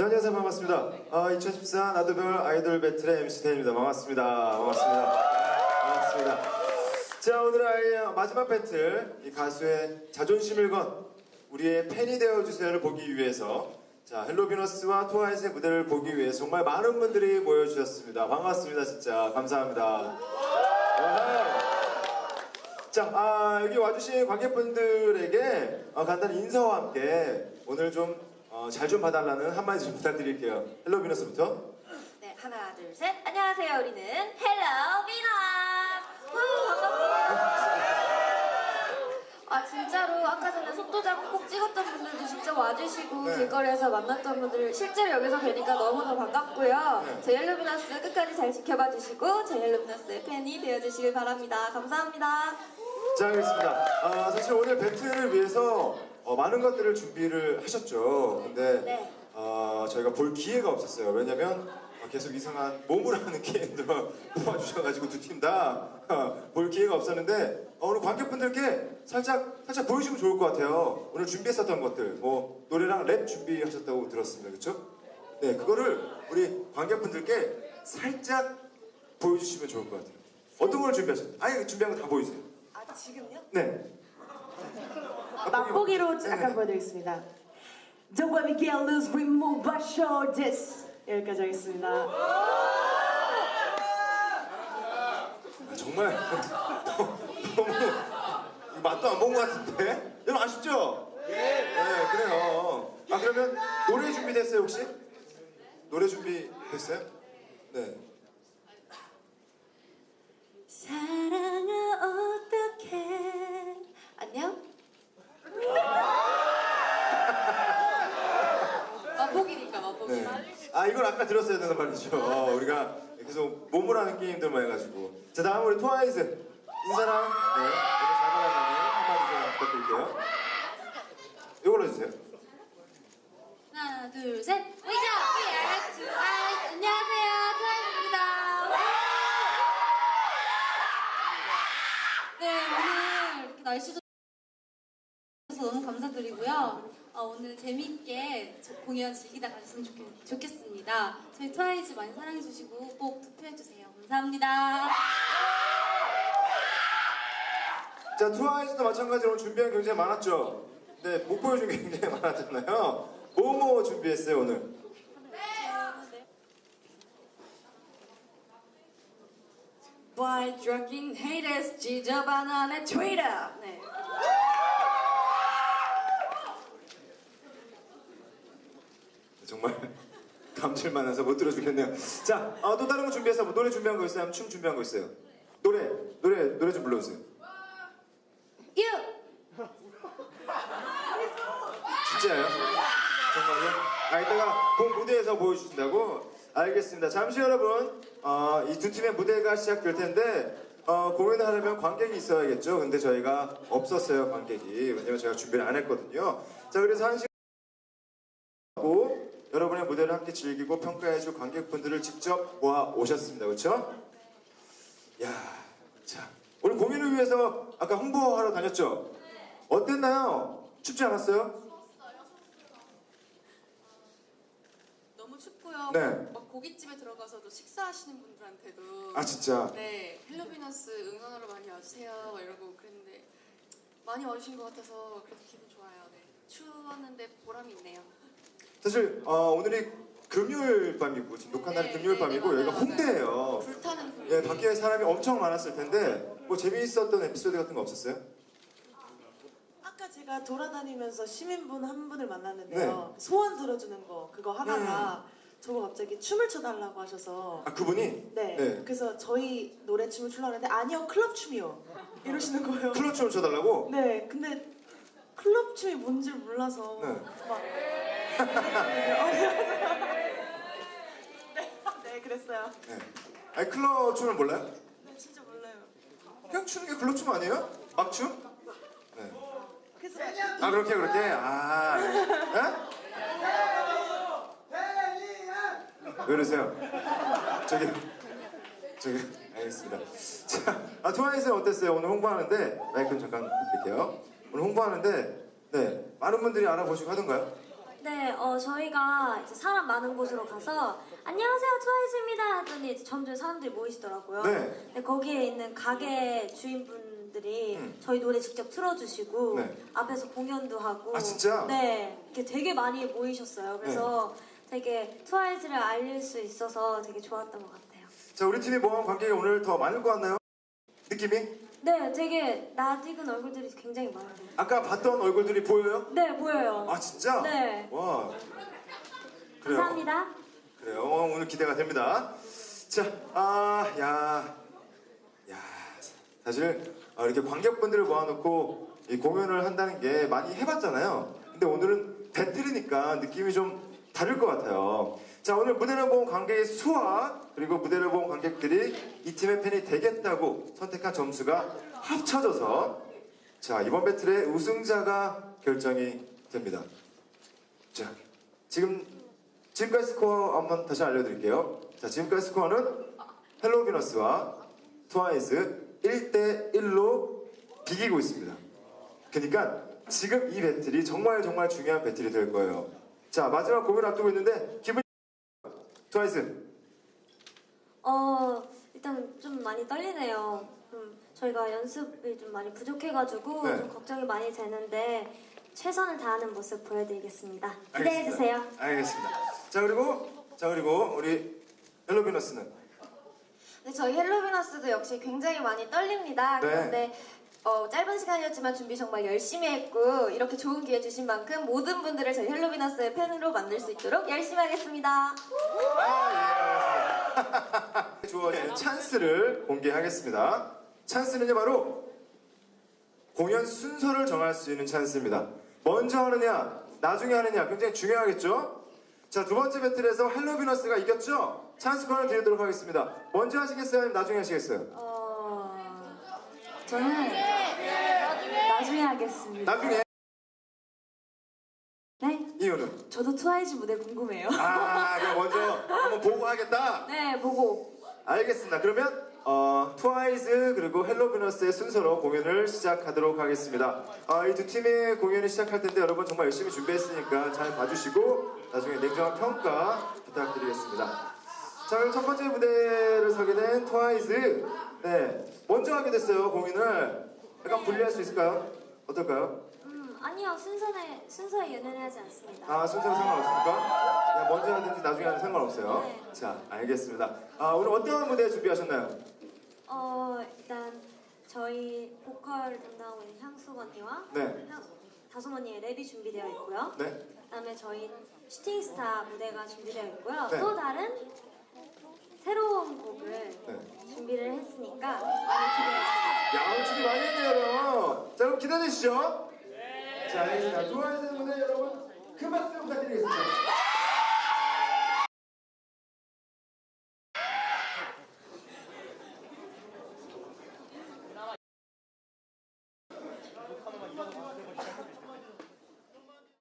자, 안녕하세요. 반갑습니다. 아, 2014 나도별 아이돌 배틀의 MC 태입니다. 반갑습니다. 반갑습니다. 반갑습니다. 자, 오늘 아이 마지막 배틀, 이 가수의 자존심을 건 우리의 팬이 되어주세요를 보기 위해서 자, 헬로비너스와 트와이스의 무대를 보기 위해 정말 많은 분들이 모여주셨습니다. 반갑습니다. 진짜. 감사합니다. 와. 자, 아, 여기 와주신 관객분들에게 어, 간단히 인사와 함께 오늘 좀 잘 좀 봐달라는 한마디 좀 부탁드릴게요. 헬로 비너스부터. 네, 하나, 둘, 셋. 안녕하세요. 우리는 헬로 비너. 후, 반갑습니다. 아, 진짜로 아까 전에 속도장 꼭 찍었던 분들도 직접 와주시고 네. 길거리에서 만났던 분들 실제로 여기서 뵈니까 너무나 반갑고요. 네. 제 헬로비너스 끝까지 잘 지켜봐 주시고 제 헬로비너스의 팬이 되어주시길 바랍니다. 감사합니다. 자, 알겠습니다. 아, 사실 오늘 배틀을 위해서 어, 많은 것들을 준비를 하셨죠. 근데 네. 어, 저희가 볼 기회가 없었어요. 왜냐면 어, 계속 이상한 몸으로 하는 게임들만 뽑아주셔가지고 두 팀 다 볼 기회가 없었는데 어, 오늘 관객분들께 살짝 살짝 보여주면 좋을 것 같아요. 오늘 준비했었던 것들, 뭐 노래랑 랩 준비하셨다고 들었습니다, 그렇죠? 네, 그거를 우리 관객분들께 살짝 보여주시면 좋을 것 같아요. 어떤 걸 준비하셨어요? 아예 준비한 거 다 보여주세요. 아, 지금요? 네. 맛보기로 네. 잠깐 보여드리겠습니다. Don't let me get loose, remove my shoulders. 여기까지 하겠습니다. 아, 정말 너무 맛도 안 본 것 같은데 여러분 아쉽죠? 네 그래요 아 그러면 노래 준비됐어요 혹시? 노래 준비됐어요? 네 사랑아 어떡해 안녕? 맛보기니까 맛보기 네. 아 이걸 아까 들었어야 되는 말이죠. 어, 우리가 계속 몸으로 하는 게임들만 해가지고. 자 다음 우리 트와이스. 인사랑 네 오늘 잘 받았다는 한마디 좀 부탁드릴게요. 이걸로 해주세요. 하나 둘셋. 위자 위아 트와이스 안녕하세요 트와이스입니다 네 오늘 이렇게 날씨도 좋아서 너무 감사드리고요 어, 오늘 재미있게 저 공연 즐기다 가셨으면 좋겠, 좋겠습니다 저희 트와이스 많이 사랑해주시고 꼭 투표해주세요 감사합니다 자 트와이스도 마찬가지로 준비한 게 굉장히 많았죠. 네, 못 보여준 게 굉장히 많았잖아요. 뭐뭐 준비했어요 오늘? Boy drunken haters 지저분한 내 트위터 정말 감칠만해서 못 들어주겠네요. 자, 아, 또 다른 거 준비해서 뭐 노래 준비한 거 있어요? 아니면 춤 준비한 거 있어요? 노래, 노래, 노래 좀 불러주세요. You 진짜예요? 정말요? 아, 이따가 본 무대에서 보여주신다고? 알겠습니다. 잠시 여러분, 어, 이 두 팀의 무대가 시작될 텐데, 어, 공연을 하려면 관객이 있어야겠죠? 근데 저희가 없었어요, 관객이. 왜냐면 제가 준비를 안 했거든요. 자, 그래서 한 시간 여러분의 무대를 함께 즐기고 평가해줄 관객분들을 직접 모아 오셨습니다. 그렇죠? 야, 자, 오늘 공연을 위해서 아까 홍보하러 다녔죠? 어땠나요? 춥지 않았어요? 너무 춥고요. 네. 막 고깃집에 들어가서도 식사하시는 분들한테도 아 진짜 네 헬로비너스 응원하러 많이 와주세요 막 이러고 그랬는데 많이 와주신 것 같아서 그래서 기분 좋아요. 네. 추웠는데 보람이 있네요. 사실 어, 오늘이 금요일 밤이고 지금 녹화 날이 네, 금요일 네, 밤이고 네, 여기가 맞아요, 홍대예요. 불타는 불. 예, 밖에 사람이 엄청 많았을 텐데 뭐 재미있었던 에피소드 같은 거 없었어요? 아까 제가 돌아다니면서 시민분 한 분을 만났는데요. 소원 들어주는 거 그거 하다가 저거 갑자기 춤을 춰달라고 하셔서 아 그분이 네. 네. 그래서 저희 노래 춤을 추려고 했는데 아니요 클럽 춤이요 이러시는 거예요. 클럽 춤을 춰달라고? 네, 근데 클럽 춤이 뭔지 몰라서 네. 막 네, 네, 그랬어요. 네. 아니 클럽 춤을 몰라요? 네, 진짜 몰라요. 그냥 추는 게 클럽 춤 아니에요? 막춤? 네. 그래서 아 그렇게 그렇게 아 예? 왜 그러세요? 저기 저기 알겠습니다. 자, 아 트와이스 어땠어요? 오늘 홍보하는데 마이크 좀 잠깐 드릴게요. 오늘 홍보하는데 네 많은 분들이 알아보시고 하던가요? 네, 어, 저희가 이제 사람 많은 곳으로 가서 안녕하세요 트와이스입니다 하더니 이제 점점 사람들이 모이시더라고요. 네. 근데 거기에 있는 가게 주인분들이 음. 저희 노래 직접 틀어주시고 네. 앞에서 공연도 하고 아, 진짜? 네, 이렇게 되게 많이 모이셨어요. 그래서 네. 되게 트와이스를 알릴 수 있어서 되게 좋았던 것 같아요. 자, 우리 팀이 모아온 관객이 오늘 더 많을 것 같나요? 느낌이? 네, 되게 낯익은 얼굴들이 굉장히 많아요. 아까 봤던 얼굴들이 보여요? 네, 보여요. 아, 진짜? 네. 와. 그래요. 감사합니다. 그래요. 어, 오늘 기대가 됩니다. 자, 아, 야, 야, 사실 아, 이렇게 관객분들을 모아놓고 이 공연을 한다는 게 많이 해봤잖아요. 근데 오늘은 배틀이니까 느낌이 좀 다를 것 같아요. 자, 오늘 무대를 본 관객의 수와 그리고 무대를 본 관객들이 이 팀의 팬이 되겠다고 선택한 점수가 합쳐져서 자 이번 배틀의 우승자가 결정이 됩니다. 자, 지금 지금까지 스코어 한번 다시 알려드릴게요. 자, 지금까지 스코어는 헬로 비너스와 트와이스 1대 1로 비기고 있습니다. 그러니까 지금 이 배틀이 정말 정말 중요한 배틀이 될 거예요. 자, 마지막 공연 앞두고 있는데 기분 트와이스. 어 일단 좀 많이 떨리네요. 음, 저희가 연습이 좀 많이 부족해가지고 네. 좀 걱정이 많이 되는데 최선을 다하는 모습 보여드리겠습니다. 알겠습니다. 기대해 주세요. 알겠습니다. 자, 그리고 자, 그리고 우리 헬로비너스는 네, 저희 헬로비너스도 역시 굉장히 많이 떨립니다. 네. 그런데 어, 짧은 시간이었지만 준비 정말 열심히 했고 이렇게 좋은 기회 주신 만큼 모든 분들을 저희 헬로비너스의 팬으로 만들 수 있도록 열심히 하겠습니다. 아, 예, 알겠습니다. 주어진 찬스를 공개하겠습니다. 찬스는요, 바로 공연 순서를 정할 수 있는 찬스입니다. 먼저 하느냐, 나중에 하느냐, 굉장히 중요하겠죠? 자, 두 번째 배틀에서 헬로비너스가 이겼죠? 찬스 코너 드리도록 하겠습니다. 먼저 하시겠어요? 아니면 나중에 하시겠어요? 어 저는 나중에 하겠습니다. 나중에 네, 이유는? 저도 트와이즈 무대 궁금해요. 아, 그럼 먼저 한번 보고 하겠다? 네, 보고 알겠습니다. 그러면 어, 트와이즈 그리고 헬로비너스의 순서로 공연을 시작하도록 하겠습니다. 아, 이두 팀의 공연을 시작할 텐데 여러분 정말 열심히 준비했으니까 잘 봐주시고 나중에 냉정한 평가 부탁드리겠습니다. 자, 그럼 첫 번째 무대를 서게 된 트와이즈. 네, 먼저 하게 됐어요 공연을. 약간 분리할 수 있을까요? 어떨까요? 음 아니요 순서에 순서에 연연하지 않습니다. 아 순서는 상관없습니까? 그냥 먼저 하든지 나중에 하든 상관없어요. 네. 자, 알겠습니다. 아, 오늘 어떤 무대 준비하셨나요? 어 일단 저희 보컬 담당하고 있는 향수 언니와 네. 향- 다솜 언니의 랩이 준비되어 있고요. 네. 그다음에 저희 슈팅스타 무대가 준비되어 있고요. 네. 또 다른 새로운 곡을 네. 준비를 했으니까 많이 기대해 주세요. 양치기 많이 했네요. 자, 그럼 기다리시죠. 자, 알겠습니다. 좋아하시는 분들 여러분 큰 박수 부탁드리겠습니다.